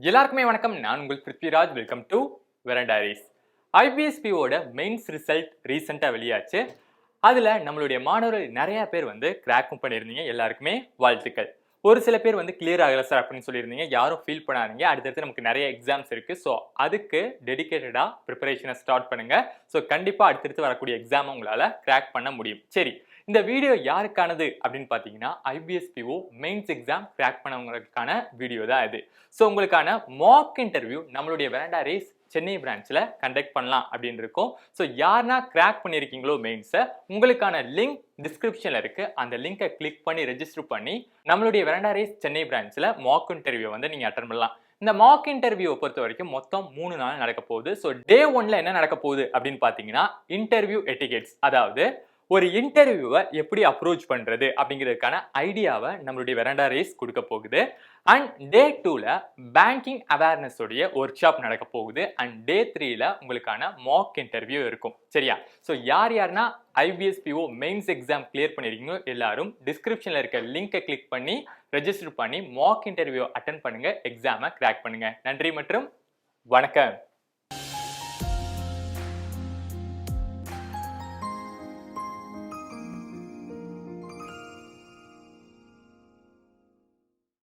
எல்லாருக்குமே வணக்கம். நான் உங்கள் பிருத்விராஜ். வெல்கம் டு வெரண்டாரிஸ் ஐபிஎஸ்பியோட மெயின்ஸ் ரிசல்ட் ரீசெண்டாக வெளியாச்சு. அதில் நம்மளுடைய மாணவர்கள் நிறையா பேர் வந்து கிராக்கும் பண்ணியிருந்தீங்க. எல்லாருக்குமே வாழ்த்துக்கள். ஒரு சில பேர் வந்து கிளியர் ஆகலை சார் அப்படின்னு சொல்லியிருந்தீங்க. யாரும் ஃபீல் பண்ணாதீங்க. அடுத்தடுத்து நமக்கு நிறைய எக்ஸாம்ஸ் இருக்கு. ஸோ அதுக்கு டெடிகேட்டடாக ப்ரிப்பரேஷனை ஸ்டார்ட் பண்ணுங்கள் ஸோ கண்டிப்பாக அடுத்தடுத்து வரக்கூடிய எக்ஸாமை உங்களால் கிராக் பண்ண முடியும். சரி இந்த வீடியோ யாருக்கானது அப்படின்னு பார்த்தீங்கன்னா IBPS PO mains exam crack பண்ணவங்களுக்கான video தான் இது. ஸோ உங்களுக்கான மாக் இன்டர்வியூ நம்மளுடைய வேண்டா ரேஸ் சென்னை பிரான்ச்சில் கண்டக்ட் பண்ணலாம் அப்படின்னு இருக்கோம். ஸோ யாருனா கிராக் பண்ணியிருக்கீங்களோ மெயின்ஸை உங்களுக்கான லிங்க் டிஸ்கிரிப்ஷனில் இருக்குது அந்த லிங்கை கிளிக் பண்ணி ரெஜிஸ்டர் பண்ணி நம்மளுடைய வெரண்டா ரேஸ் சென்னை பிரான்ச்சில் மாக் இன்டர்வியூ வந்து நீங்கள் அட்டன் பண்ணலாம். இந்த மாக் இன்டர்வியூவை பொறுத்த வரைக்கும் மொத்தம் மூணு நாள் நடக்க போகுது. ஸோ டே ஒன்ல என்ன நடக்க போகுது அப்படின்னு பார்த்தீங்கன்னா இன்டர்வியூ எட்டிகேட்ஸ் அதாவது ஒரு இன்டர்வியூவை எப்படி அப்ரோச் பண்ணுறது அப்படிங்கிறதுக்கான ஐடியாவை நம்மளுடைய வெரண்டா ரேஸ் கொடுக்க போகுது. அண்ட் டே டூவில் பேங்கிங் அவேர்னஸோடைய ஒர்க் ஷாப் நடக்க போகுது. அண்ட் டே த்ரீல உங்களுக்கான மாக் இன்டர்வியூ இருக்கும். சரியா? ஸோ யார் யாருன்னா ஐபிஎஸ்பிஓ மெயின்ஸ் எக்ஸாம் கிளியர் பண்ணியிருக்கீங்களோ எல்லாரும் டிஸ்கிரிப்ஷனில் இருக்க லிங்கை கிளிக் பண்ணி ரெஜிஸ்டர் பண்ணி மாக் இன்டர்வியூ அட்டன் பண்ணுங்கள் எக்ஸாமை கிராக் பண்ணுங்கள் நன்றி மற்றும் வணக்கம்.